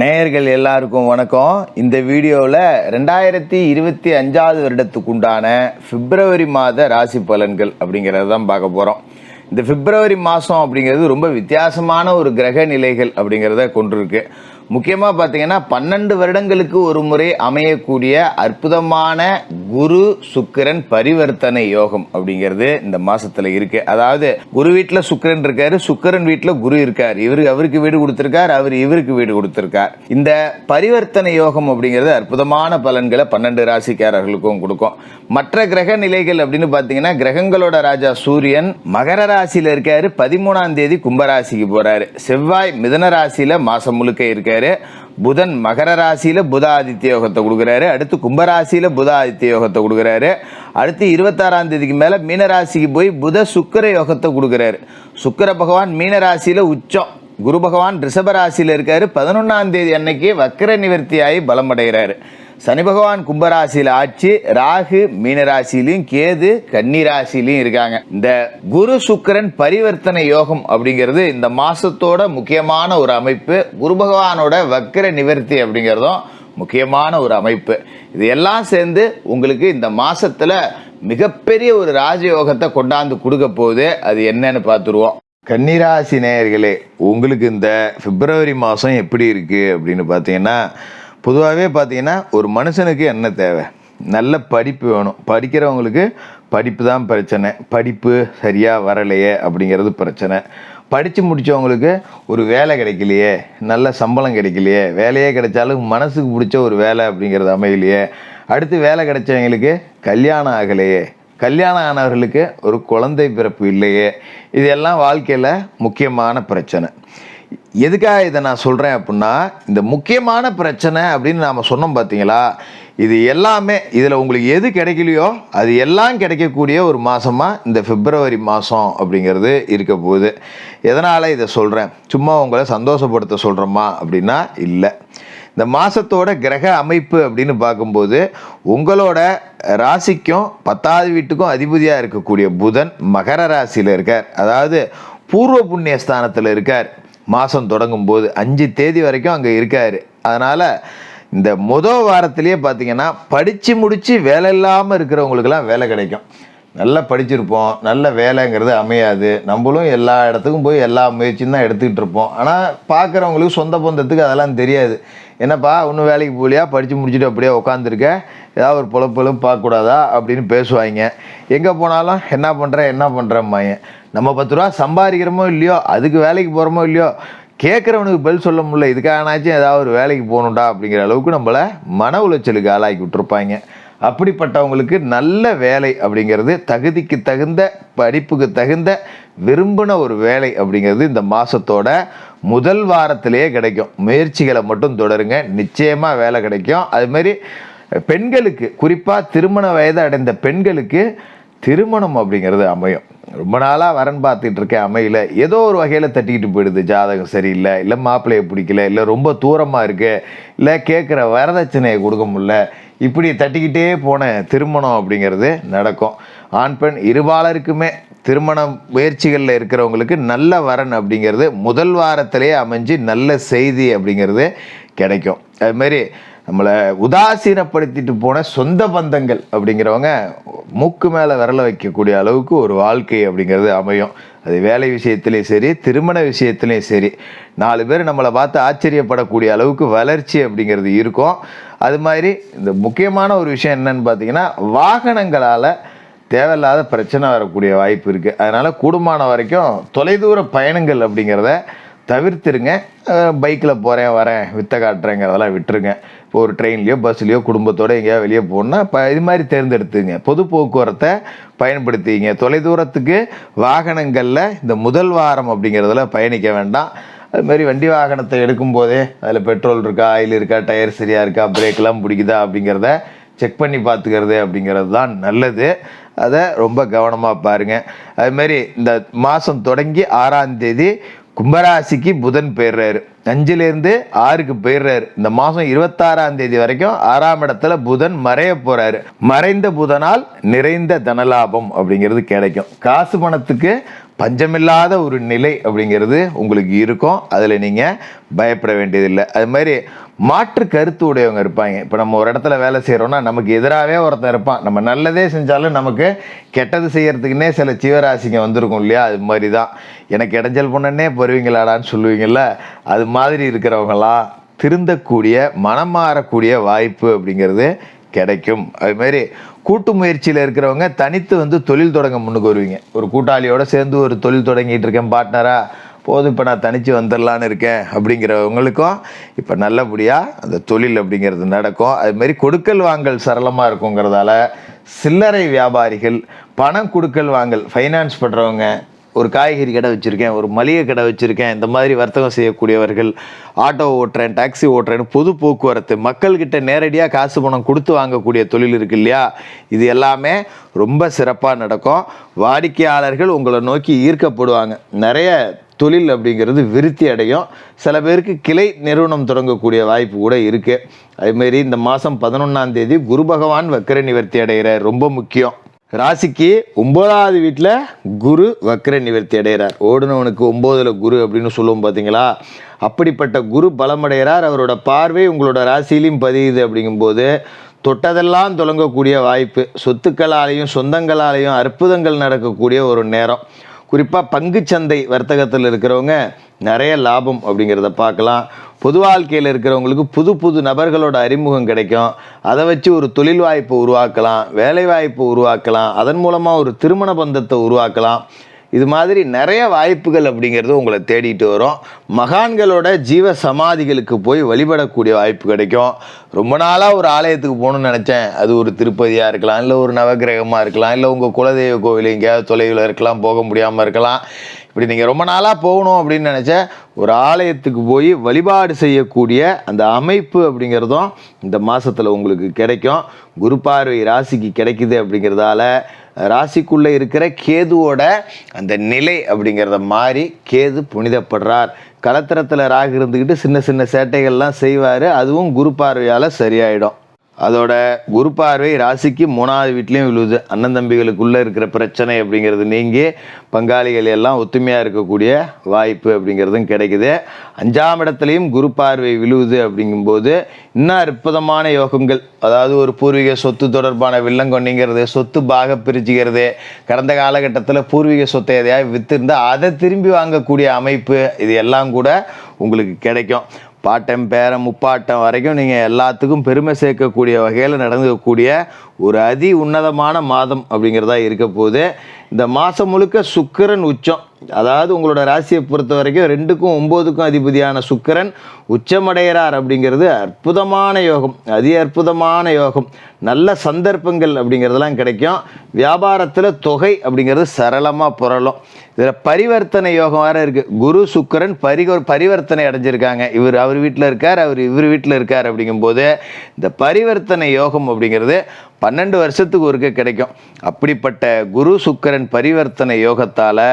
நேயர்கள் எல்லாருக்கும் வணக்கம். இந்த வீடியோவில் ரெண்டாயிரத்தி இருபத்தி அஞ்சாவது வருடத்துக்கு உண்டான பிப்ரவரி மாத ராசி பலன்கள் அப்படிங்கிறத தான் பார்க்க போகிறோம் இந்த பிப்ரவரி மாதம் அப்படிங்கிறது ரொம்ப வித்தியாசமான ஒரு கிரக நிலைகள் அப்படிங்கிறத கொண்டிருக்கு. முக்கியமாக பார்த்தீங்கன்னா பன்னெண்டு வருடங்களுக்கு ஒரு முறை அமையக்கூடிய அற்புதமான குரு சுக்கிரன் பரிவர்த்தனை யோகம் அப்படிங்கிறது இந்த மாசத்துல இருக்கு. அதாவது குரு வீட்டில் சுக்கிரன் இருக்காரு சுக்கிரன் வீட்டில் குரு இருக்கார். இவரு அவருக்கு வீடு கொடுத்திருக்கார் அவர் இவருக்கு வீடு கொடுத்திருக்கார். இந்த பரிவர்த்தனை யோகம் அப்படிங்கிறது அற்புதமான பலன்களை பன்னெண்டு ராசிக்காரர்களுக்கும் கொடுக்கும். மற்ற கிரக நிலைகள் அப்படின்னு பார்த்தீங்கன்னா கிரகங்களோட ராஜா சூரியன் மகர ராசியில் இருக்காரு பதிமூணாம் தேதி கும்பராசிக்கு போறாரு. செவ்வாய் மிதன ராசியில மாசம் முழுக்க இருக்காரு. புதன் மகர ராசியில புத ஆதித்ய யோகத்தை கொடுக்குறாரு. அடுத்து கும்பராசியில புத ஆதித்ய யோகத்தை கொடுக்குறாரு. அடுத்து இருபத்தாறாம் தேதிக்கு மேல மீனராசிக்கு போய் புத சுக்கர யோகத்தை கொடுக்குறாரு. சுக்கர பகவான் மீனராசியில் உச்சம். குரு பகவான் ரிஷபராசியில் இருக்காரு. பதினொன்னாம் தேதி அன்னைக்கு வக்கர நிவர்த்தியாகி பலம் அடைகிறாரு சனி பகவான் கும்பராசியில் ஆட்சி ராகு மீனராசிலையும் கேது கன்னிராசிலையும் இருக்காங்க. இந்த குரு சுக்கிரன் பரிவர்த்தனை யோகம் அப்படிங்கிறது இந்த மாசத்தோட முக்கியமான ஒரு அமைப்பு. குரு பகவானோட வக்கர நிவர்த்தி அப்படிங்கிறதும் முக்கியமான ஒரு அமைப்பு. இது எல்லாம் சேர்ந்து உங்களுக்கு இந்த மாசத்துல மிகப்பெரிய ஒரு ராஜயோகத்தை கொண்டாந்து கொடுக்க போகுது. அது என்னன்னு பார்த்துருவோம். கன்னிராசி நேயர்களே உங்களுக்கு இந்த பிப்ரவரி மாதம் எப்படி இருக்குது அப்படின்னு பார்த்தீங்கன்னா பொதுவாகவே பார்த்தீங்கன்னா ஒரு மனுஷனுக்கு என்ன தேவை? நல்ல படிப்பு வேணும். படிக்கிறவங்களுக்கு படிப்பு தான் பிரச்சனை. படிப்பு சரியாக வரலையே அப்படிங்கிறது பிரச்சனை. படித்து முடித்தவங்களுக்கு ஒரு வேலை கிடைக்கலையே நல்ல சம்பளம் கிடைக்கலையே வேலையே கிடைச்சாலும் மனசுக்கு பிடிச்ச ஒரு வேலை அப்படிங்கிறது அமையலையே. அடுத்து வேலை கிடைச்சவங்களுக்கு கல்யாணம் ஆகலையே கல்யாணம் ஆனவர்களுக்கு ஒரு குழந்தை பிறப்பு இல்லையே. இதெல்லாம் வாழ்க்கையில் முக்கியமான பிரச்சனை. எதுக்காக இதை நான் சொல்கிறேன் அப்படின்னா இந்த முக்கியமான பிரச்சனை அப்படின்னு நாம் சொன்னோம் பார்த்தீங்களா இது எல்லாமே இதில் உங்களுக்கு எது கிடைக்கலையோ அது எல்லாம் கிடைக்கக்கூடிய ஒரு மாதமாக இந்த பிப்ரவரி மாதம் அப்படிங்கிறது இருக்க போகுது. எதனால் இதை சொல்கிறேன் சும்மா உங்களை சந்தோஷப்படுத்த சொல்கிறோமா அப்படின்னா இல்லை. இந்த மாதத்தோட கிரக அமைப்பு அப்படின்னு பார்க்கும்போது உங்களோட ராசிக்கும் பத்தாவது வீட்டுக்கும் அதிபதியாக இருக்கக்கூடிய புதன் மகர ராசியில் இருக்கார். அதாவது பூர்வ புண்ணிய ஸ்தானத்தில் இருக்கார். மாதம் தொடங்கும் போது அஞ்சு தேதி வரைக்கும் அங்கே இருக்கார். அதனால் இந்த முதல் வாரத்திலேயே பார்த்தீங்கன்னா படித்து முடித்து வேலை இல்லாமல் இருக்கிறவங்களுக்கெல்லாம் வேலை கிடைக்கும். நல்லா படிச்சிருப்போம் நல்ல வேலைங்கிறது அமையாது. நம்மளும் எல்லா இடத்துக்கும் போய் எல்லா முயற்சியும் தான் எடுத்துக்கிட்டு இருப்போம். ஆனால் பார்க்குறவங்களுக்கு சொந்த பந்தத்துக்கு அதெல்லாம் தெரியாது. என்னப்பா இன்னும் வேலைக்கு போகலையா? படித்து முடிச்சுட்டு அப்படியே உட்காந்துருக்க ஏதாவது ஒரு பொழப்பலும் பார்க்கக்கூடாதா? அப்படின்னு பேசுவாங்க எங்கே போனாலும் என்ன பண்ணுறேன் என்ன பண்ணுறேம்மாங்க நம்ம பத்து ரூபா சம்பாதிக்கிறோமோ இல்லையோ அதுக்கு வேலைக்கு போகிறோமோ இல்லையோ கேட்குறவனுக்கு பதில் சொல்ல முடியல. இதுக்காகனாச்சும் ஏதாவது ஒரு வேலைக்கு போகணுண்டா அப்படிங்கிற அளவுக்கு நம்மளை மன உளைச்சலுக்கு ஆளாக்கி விட்டுருப்பாங்க அப்படிப்பட்டவங்களுக்கு நல்ல வேலை அப்படிங்கிறது தகுதிக்கு தகுந்த படிப்புக்கு தகுந்த விரும்பின ஒரு வேலை அப்படிங்கிறது இந்த மாதத்தோட முதல் வாரத்திலேயே கிடைக்கும். முயற்சிகளை மட்டும் தொடருங்க. நிச்சயமாக வேலை கிடைக்கும். அதுமாரி பெண்களுக்கு குறிப்பாக திருமண வயது அடைந்த பெண்களுக்கு திருமணம் அப்படிங்கிறது அமையும். ரொம்ப நாளாக வரன் பார்த்துட்டு இருக்கேன் அமையல. ஏதோ ஒரு வகையில் தட்டிக்கிட்டு போயிடுது. ஜாதகம் சரியில்லை இல்லை மாப்பிள்ளையை பிடிக்கல இல்லை ரொம்ப தூரமாக இருக்கு இல்லை கேட்குற வரதட்சணையை கொடுக்க முடியல. இப்படி தட்டிக்கிட்டே போன திருமணம் அப்படிங்கிறது நடக்கும். ஆண் பெண் இருபாலருக்குமே திருமண முயற்சிகளில் இருக்கிறவங்களுக்கு நல்ல வரன் அப்படிங்கிறது முதல் வாரத்திலே அமைஞ்சு நல்ல செய்தி அப்படிங்கிறது கிடைக்கும். அதுமாரி நம்மளை உதாசீனப்படுத்திட்டு போன சொந்த பந்தங்கள் அப்படிங்கிறவங்க மூக்கு மேலே விரல வைக்கக்கூடிய அளவுக்கு ஒரு வாழ்க்கை அப்படிங்கிறது அமையும். அது வேலை விஷயத்துலேயும் சரி திருமண விஷயத்துலேயும் சரி. நாலு பேர் நம்மளை பார்த்து ஆச்சரியப்படக்கூடிய அளவுக்கு வளர்ச்சி அப்படிங்கிறது இருக்கும். அது மாதிரி இந்த முக்கியமான ஒரு விஷயம் என்னன்னு பார்த்தீங்கன்னா வாகனங்களால் தேவையில்லாத பிரச்சனை வரக்கூடிய வாய்ப்பு இருக்குது அதனால் கூடுமான வரைக்கும் தொலைதூர பயணங்கள் அப்படிங்கிறத தவிர்த்துருங்க. பைக்கில் போகிறேன் வரேன் வித்த காட்டுறேங்கிறதெல்லாம் விட்டுருங்க. இப்போ ஒரு ட்ரெயின்லையோ பஸ்லேயோ குடும்பத்தோடு எங்கேயாவது வெளியே போகணுன்னா இப்போ இது மாதிரி தேர்ந்தெடுத்துங்க. பொது போக்குவரத்தை பயன்படுத்திங்க தொலைதூரத்துக்கு வாகனங்களில் இந்த முதல் வாரம் அப்படிங்கிறதுல பயணிக்க வேண்டாம். அது மாதிரி வண்டி வாகனத்தை எடுக்கும்போதே அதில் பெட்ரோல் இருக்கா ஆயில் இருக்கா டயர் சரியாக இருக்கா பிரேக்கெலாம் பிடிக்குதா அப்படிங்கிறத செக் பண்ணி பார்த்துக்கிறது அப்படிங்கிறது தான் நல்லது. அதை ரொம்ப கவனமாக பாருங்கள் அதுமாரி இந்த மாதம் தொடங்கி ஆறாம் தேதி கும்பராசிக்கு புதன் போயிடுறாரு. அஞ்சுலேருந்து ஆறுக்கு போயிடுறாரு. இந்த மாதம் இருபத்தாறாம் தேதி வரைக்கும் ஆறாம் இடத்துல புதன் மறைய போறாரு. மறைந்த புதனால் நிறைந்த தனலாபம் அப்படிங்கிறது கிடைக்கும். காசு பணத்துக்கு பஞ்சமில்லாத ஒரு நிலை அப்படிங்கிறது உங்களுக்கு இருக்கும். அதில் நீங்கள் பயப்பட வேண்டியதில்லை. அது மாதிரி மாற்று கருத்து உடையவங்க இருப்பாங்க. இப்போ நம்ம ஒரு இடத்துல வேலை செய்கிறோன்னா நமக்கு எதிராகவே ஒருத்தன் இருப்பான். நம்ம நல்லதே செஞ்சாலும் நமக்கு கெட்டது செய்கிறதுக்குன்னே சில ஜீவராசிங்க வந்திருக்கும் இல்லையா? அது மாதிரி தான். எனக்கு இடைஞ்சல் பண்ணனே பருவீங்களாடான்னு சொல்லுவீங்கள்ல அது மாதிரி இருக்கிறவங்களாம் திருந்தக்கூடிய மனம் மாறக்கூடிய வாய்ப்பு அப்படிங்கிறது கிடைக்கும். அதுமாரி கூட்டு முயற்சியில் இருக்கிறவங்க தனித்து வந்து தொழில் தொடங்க முன்னுக்கு வருவீங்க. ஒரு கூட்டாளியோட சேர்ந்து ஒரு தொழில் தொடங்கிட்டு இருக்கேன் பார்ட்னராக போதும் இப்போ நான் தனித்து வந்துடலான்னு இருக்கேன் அப்படிங்கிறவங்களுக்கும் இப்போ நல்லபடியாக அந்த தொழில் அப்படிங்கிறது நடக்கும். அது மாதிரி கொடுக்கல் வாங்கல் சரளமாக இருக்குங்கிறதால சில்லறை வியாபாரிகள் பணம் கொடுக்கல் வாங்கல் ஃபைனான்ஸ் பண்ணுறவங்க ஒரு காய்கறி கடை வச்சுருக்கேன் ஒரு மளிகை கடை வச்சுருக்கேன். இந்த மாதிரி வர்த்தகம் செய்யக்கூடியவர்கள் ஆட்டோ ஓட்டுறேன் டாக்ஸி ஓட்டுறேன்னு பொது போக்குவரத்து மக்கள்கிட்ட நேரடியாக காசு பணம் கொடுத்து வாங்கக்கூடிய தொழில் இருக்கு இல்லையா? இது எல்லாமே ரொம்ப சிறப்பாக நடக்கும். வாடிக்கையாளர்கள் உங்களை நோக்கி ஈர்க்கப்படுவாங்க. நிறைய தொழில் அப்படிங்கிறது விருத்தி அடையும். சில பேருக்கு கிளை நிறுவனம் தொடங்கக்கூடிய வாய்ப்பு கூட இருக்குது அதுமாரி இந்த மாதம் பதினொன்றாம் தேதி குரு பகவான் வக்கர நிவர்த்தி அடைகிற ரொம்ப முக்கியம். ராசிக்கு ஒம்பதாவது வீட்டில் குரு வக்ர நிவர்த்தி அடைகிறார். ஓடுனவனுக்கு ஒம்போதில் குரு அப்படின்னு சொல்லுவோம் பார்த்தீங்களா அப்படிப்பட்ட குரு பலமடைகிறார். அவரோட பார்வை உங்களோட ராசியிலையும் பதியுது அப்படிங்கும்போது தொட்டதெல்லாம் தொடங்கக்கூடிய வாய்ப்பு சொத்துக்களாலேயும் சொந்தங்களாலேயும் அற்புதங்கள் நடக்கக்கூடிய ஒரு நேரம். குறிப்பாக பங்குச்சந்தை வர்த்தகத்தில் இருக்கிறவங்க நிறைய லாபம் அப்படிங்கிறத பார்க்கலாம். பொது வாழ்க்கையில் இருக்கிறவங்களுக்கு புது புது நபர்களோட அறிமுகம் கிடைக்கும். அதை வச்சு ஒரு தொழில் வாய்ப்பை உருவாக்கலாம் வேலை வாய்ப்பை உருவாக்கலாம் அதன் மூலமாக ஒரு திருமண பந்தத்தை உருவாக்கலாம். இது மாதிரி நிறைய வாய்ப்புகள் அப்படிங்கிறது உங்களை தேடிட்டு வரும். மகான்களோட ஜீவ சமாதிகளுக்கு போய் வழிபடக்கூடிய வாய்ப்பு கிடைக்கும். ரொம்ப நாளாக ஒரு ஆலயத்துக்கு போகணும்னு நினச்சேன். அது ஒரு திருப்பதியாக இருக்கலாம் இல்லை ஒரு நவகிரகமாக இருக்கலாம் இல்லை உங்கள் குலதெய்வ கோவில் எங்கேயாவது தொலைவில் இருக்கலாம் போக முடியாமல் இருக்கலாம். இப்படி நீங்கள் ரொம்ப நாளாக போகணும் அப்படின்னு நினச்ச ஒரு ஆலயத்துக்கு போய் வழிபாடு செய்யக்கூடிய அந்த அமைப்பு அப்படிங்கிறதும் இந்த மாதத்தில் உங்களுக்கு கிடைக்கும். குரு பார்வை ராசிக்கு கிடைக்குது அப்படிங்கிறதால ராசிக்குள்ளே இருக்கிற கேதுவோட அந்த நிலை அப்படிங்கிறத மாறி கேது புனிதப்படுறார். கலத்திரத்தில் ராகு இருந்துக்கிட்டு சின்ன சின்ன சேட்டைகள்லாம் செய்வார். அதுவும் குரு பார்வையால் சரியாயிடும். அதோட குரு பார்வை ராசிக்கு மூணாவது வீட்லேயும் விழுவுது அண்ணன் தம்பிகளுக்குள்ளே இருக்கிற பிரச்சனை அப்படிங்கிறது நீங்கி பங்காளிகள் எல்லாம் ஒத்துமையாக இருக்கக்கூடிய வாய்ப்பு அப்படிங்கிறதும் கிடைக்குது. அஞ்சாம் இடத்துலையும் குரு பார்வை விழுவுது அப்படிங்கும்போது இன்னும் அற்புதமான யோகங்கள். அதாவது ஒரு பூர்வீக சொத்து தொடர்பான வில்லங்கொண்டிங்கிறது சொத்து பாக பிரிச்சுக்கிறது. கடந்த காலகட்டத்தில் பூர்வீக சொத்தை எதையாவது விற்றுருந்தால் அதை திரும்பி வாங்கக்கூடிய அமைப்பு இது எல்லாம் கூட உங்களுக்கு கிடைக்கும். பாட்டம் பேரம் முப்பாட்டம் வரைக்கும் நீங்கள் எல்லாத்துக்கும் பெருமை சேர்க்கக்கூடிய வகையில் நடந்துக்கக்கூடிய ஒரு அதி உன்னதமான மாதம் அப்படிங்கிறதா இருக்க போகுது. இந்த மாதம் முழுக்க சுக்கிரன் உச்சம். அதாவது உங்களோட ராசியை பொறுத்த வரைக்கும் ரெண்டுக்கும் ஒம்போதுக்கும் அதிபதியான சுக்கரன் உச்சமடைகிறார் அப்படிங்கிறது அற்புதமான யோகம் அதி அற்புதமான யோகம். நல்ல சந்தர்ப்பங்கள் அப்படிங்கிறதெல்லாம் கிடைக்கும். வியாபாரத்தில் தொகை அப்படிங்கிறது சரளமாக புரளும். இதில் பரிவர்த்தனை யோகம் வேறு இருக்குது குரு சுக்கிரன் பரி பரிவர்த்தனை அடைஞ்சிருக்காங்க. இவர் அவர் வீட்டில் இருக்கார் அவர் இவர் வீட்டில் இருக்கார் அப்படிங்கும்போது இந்த பரிவர்த்தனை யோகம் அப்படிங்கிறது பன்னெண்டு வருஷத்துக்கு ஒருக்க கிடைக்கும். அப்படிப்பட்ட குரு சுக்கிரன் பரிவர்த்தனை யோகத்தால்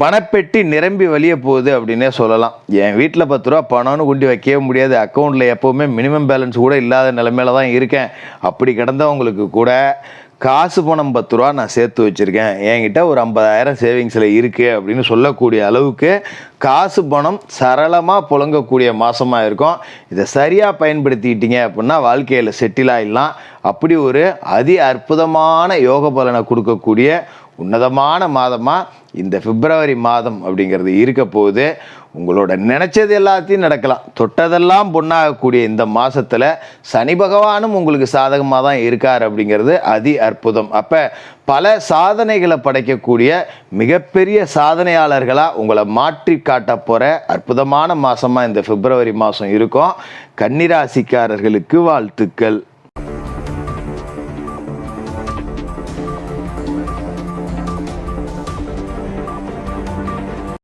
பணப்பெட்டி நிரம்பி வழிய போகுது அப்படின்னே சொல்லலாம். என் வீட்டில் பத்து ரூபா பணம்னு கொண்டு வைக்கவே முடியாது. அக்கௌண்ட்டில் எப்போவுமே மினிமம் பேலன்ஸ் கூட இல்லாத நிலைமையில தான் இருக்கேன். அப்படி கிடந்தவங்களுக்கு கூட காசு பணம் பத்து ரூபா நான் சேர்த்து வச்சுருக்கேன். என்கிட்ட ஒரு ஐம்பதாயிரம் சேவிங்ஸில் இருக்குது அப்படின்னு சொல்லக்கூடிய அளவுக்கு காசு பணம் சரளமாக புழங்கக்கூடிய மாதமாக இருக்கும். இதை சரியாக பயன்படுத்திக்கிட்டீங்க அப்படின்னா வாழ்க்கையில் செட்டில் ஆகிடலாம் அப்படி ஒரு அதி அற்புதமான யோக பலனை கொடுக்கக்கூடிய உன்னதமான மாதமாக இந்த பிப்ரவரி மாதம் அப்படிங்கிறது இருக்க போகுது. உங்களோட நினச்சது எல்லாத்தையும் நடக்கலாம். தொட்டதெல்லாம் பொண்ணாகக்கூடிய இந்த மாதத்தில் சனி பகவானும் உங்களுக்கு சாதகமாக தான் இருக்கார் அப்படிங்கிறது அதி அற்புதம். அப்போ பல சாதனைகளை படைக்கக்கூடிய மிகப்பெரிய சாதனையாளர்களாக உங்களை மாற்றி காட்ட போகிற அற்புதமான மாதமாக இந்த பிப்ரவரி மாதம் இருக்கும். கன்னிராசிக்காரர்களுக்கு வாழ்த்துக்கள்.